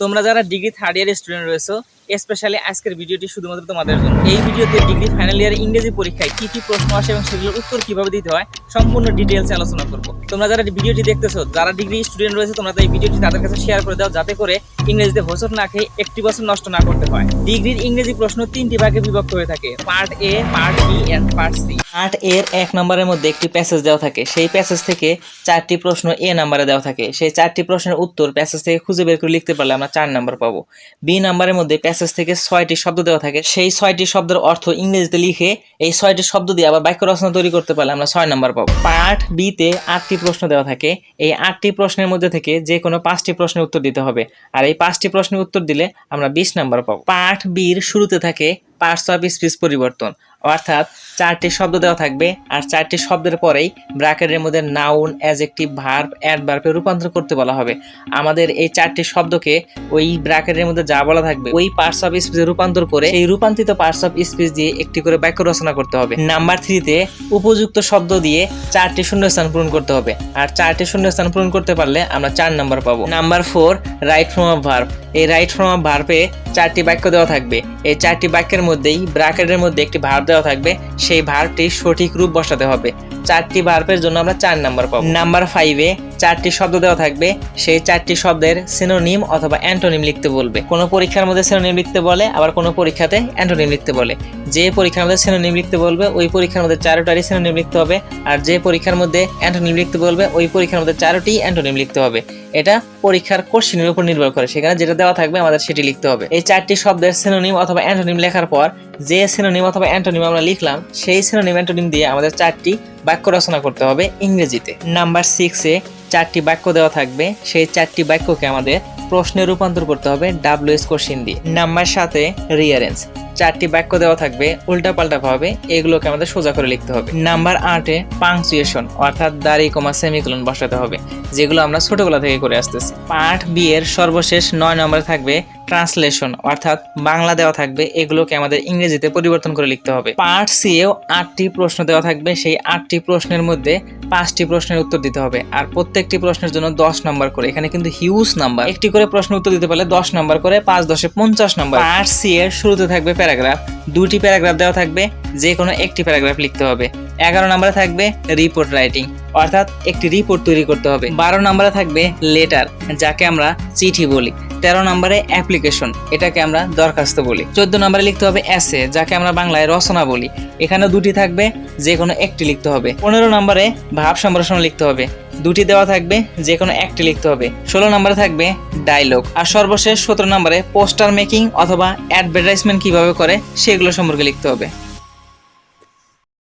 তোমরা যারা degree third year student রয়েছো স্পেশালি আজকের ভিডিওটি শুধুমাত্র তোমাদের জন্য। এই ভিডিওতে ডিগ্রি ফাইনাল ইয়ার ইংরেজি পরীক্ষায় কি কি প্রশ্ন আসে এবং সেগুলোর উত্তর কীভাবে দিতে হয়, সম্পূর্ণ ডিটেলসে আলোচনা করব। তোমরা যারা ভিডিওটি দেখতেছো, যারা ডিগ্রি স্টুডেন্ট রয়েছে, তোমরা এই ভিডিওটি তাদের কাছে শেয়ার করে দাও, যাতে করে ইংরেজিতে হোঁচট না খেয়ে একটি বছর নষ্ট না করতে হয়। ডিগ্রির ইংরেজি প্রশ্ন তিনটি ভাগে বিভক্ত হয়ে থাকে। Part A part B and part C part এর এক নম্বরের মধ্যে একটি প্যাসেজ দেওয়া থাকে। সেই প্যাসেজ থেকে চারটি প্রশ্ন এ নাম্বারে দেওয়া থাকে। সেই চারটি প্রশ্নের উত্তর প্যাসেজ থেকে খুঁজে বের করে লিখতে পারলে আমরা চার নাম্বার পাবো। বি নাম্বারের মধ্যে প্যাসেজ থেকে ছয়টি শব্দ দেওয়া থাকে। সেই ছয়টি শব্দের অর্থ ইংরেজিতে লিখে এই ছয়টি শব্দ দিয়ে আবার বাক্য রচনা তৈরি করতে পারলে আমরা ছয় নম্বর পাবো। পার্ট বিতে আটটি প্রশ্ন দেওয়া থাকে। এই আটটি প্রশ্নের মধ্যে থেকে যে কোনো পাঁচটি প্রশ্নের উত্তর দিতে হবে। আর এই পাঁচটি প্রশ্নের উত্তর দিলে আমরা বিশ নম্বর পাবো। পার্ট বির শুরুতে থাকে পার্টস অফ স্পিচ পরিবর্তন। অর্থাৎ চারটি শব্দ দেওয়া থাকবে আর চারটি শব্দের পরেই ব্র্যাকেটের মধ্যে নাউন, অ্যাজেক্টিভ, ভার্ব অ্যাডভার্বে রূপান্তর করতে বলা হবে। আমাদের এই চারটি শব্দকে ওই ব্র্যাকেটের মধ্যে যা বলা থাকবে, ওই পার্টস অফ স্পিচে রূপান্তর করে এই রূপান্তরিত পার্টস অফ স্পিচ দিয়ে একটি করে বাক্য রচনা করতে হবে। নাম্বার থ্রিতে উপযুক্ত শব্দ দিয়ে চারটি শূন্যস্থান পূরণ করতে হবে। আর চারটি শূন্যস্থান পূরণ করতে পারলে আমরা চার নাম্বার পাবো। Number four, right form of verb. এই রাইট ফ্রম অফ ভার্বে চারটি বাক্য দেওয়া থাকবে। এই চারটি বাক্যের মধ্যেই ব্র্যাকেটের মধ্যে একটি ভার দেওয়া থাকবে সেই ভারটি সঠিক রূপ বসাতে হবে। চারটি ভার্বের জন্য আমরা চার নাম্বার পাবো। নাম্বার ফাইভে চারটি শব্দ দেওয়া থাকবে। সেই চারটি শব্দের সিনোনিম অথবা অ্যান্টোনিম লিখতে বলবে। কোনো পরীক্ষার মধ্যে সিনোনিম লিখতে বলে, আবার কোনো পরীক্ষাতে অ্যান্টোনিম লিখতে বলে। যে পরীক্ষার মধ্যে সিনোনিম লিখতে বলবে, ওই পরীক্ষার মধ্যে চারোটারই সিনোনিম লিখতে হবে। আর যে পরীক্ষার মধ্যে অ্যান্টোনিম লিখতে বলবে, ওই পরীক্ষার মধ্যে চারোটি অ্যান্টোনিম লিখতে হবে। এটা পরীক্ষার কোশ্চিনের উপর নির্ভর করে। সেখানে যেটা দেওয়া থাকবে, আমাদের সেটি লিখতে হবে। এই চারটি শব্দের সিনোনিম অথবা অ্যান্টোনিম লেখার পর যে সিনোনিম অথবা অ্যান্টোনিম আমরা লিখলাম, সেই সিনোনিম অ্যান্টোনিম দিয়ে আমাদের চারটি বাক্য রচনা করতে হবে ইংরেজিতে। নাম্বার সিক্সে চারটি বাক্য দেওয়া থাকবে, সেই চারটি বাক্যকে আমাদের প্রশ্নে রূপান্তর করতে হবে ডাব্লিউএস কোশ্চিন দিয়ে। নাম্বার সাথে রিয়ারেন্স চারটি বাক্য দেওয়া থাকবে, উল্টাপাল্টা ভাবে এগুলোকে আমাদের সোজা করে লিখতে হবে। নাম্বার আটে পাংচুয়েশন অর্থাৎ দাড়ি কমা সেমিকোলন বসাতে হবে, যেগুলো আমরা ছোটবেলা থেকে করে আসতেছি। পাঠ বি এর সর্বশেষ নয় নম্বরে থাকবে ট্রান্সলেশন, অর্থাৎ বাংলা দেওয়া থাকবে, এগুলোকে আমাদের ইংরেজিতে পরিবর্তন করে লিখতে হবে। পার্ট সি এও আটটি প্রশ্ন দেওয়া থাকবে, সেই আটটি প্রশ্নের মধ্যে পাঁচটি প্রশ্নের উত্তর দিতে হবে। আর প্রত্যেকটি প্রশ্নের জন্য দশ নম্বর করে। এখানে কিন্তু হিউজ নাম্বার একটি করে প্রশ্ন উত্তর দিতে পারলে দশ নম্বর করে, পাঁচ দশে পঞ্চাশ নম্বর। পার্ট সি এর শুরুতে থাকবে প্যারাগ্রাফ দুটি প্যারাগ্রাফ দেওয়া থাকবে যে কোনো একটি প্যারাগ্রাফ লিখতে হবে। এগারো নম্বরে থাকবে রিপোর্ট রাইটিং অর্থাৎ একটি রিপোর্ট তৈরি করতে হবে। বারো নম্বরে থাকবে লেটার যাকে আমরা চিঠি বলি। তেরো নম্বরে অ্যাপ্লিকেশন, এটাকে আমরা দরখাস্ত বলি। চোদ্দ নম্বরে লিখতে হবে এসে যাকে আমরা বাংলায় রচনা বলি। এখানে দুটি থাকবে যে কোনো একটি লিখতে হবে। পনেরো নম্বরে ভাব সম্প্রসারণ লিখতে হবে। দুটি দেওয়া থাকবে যে কোনো একটি লিখতে হবে। ষোলো নম্বরে থাকবে ডায়লগ আর সর্বশেষ সতেরো নম্বরে পোস্টার মেকিং অথবা অ্যাডভার্টাইজমেন্ট কীভাবে করে, সেগুলো সম্পর্কে লিখতে হবে।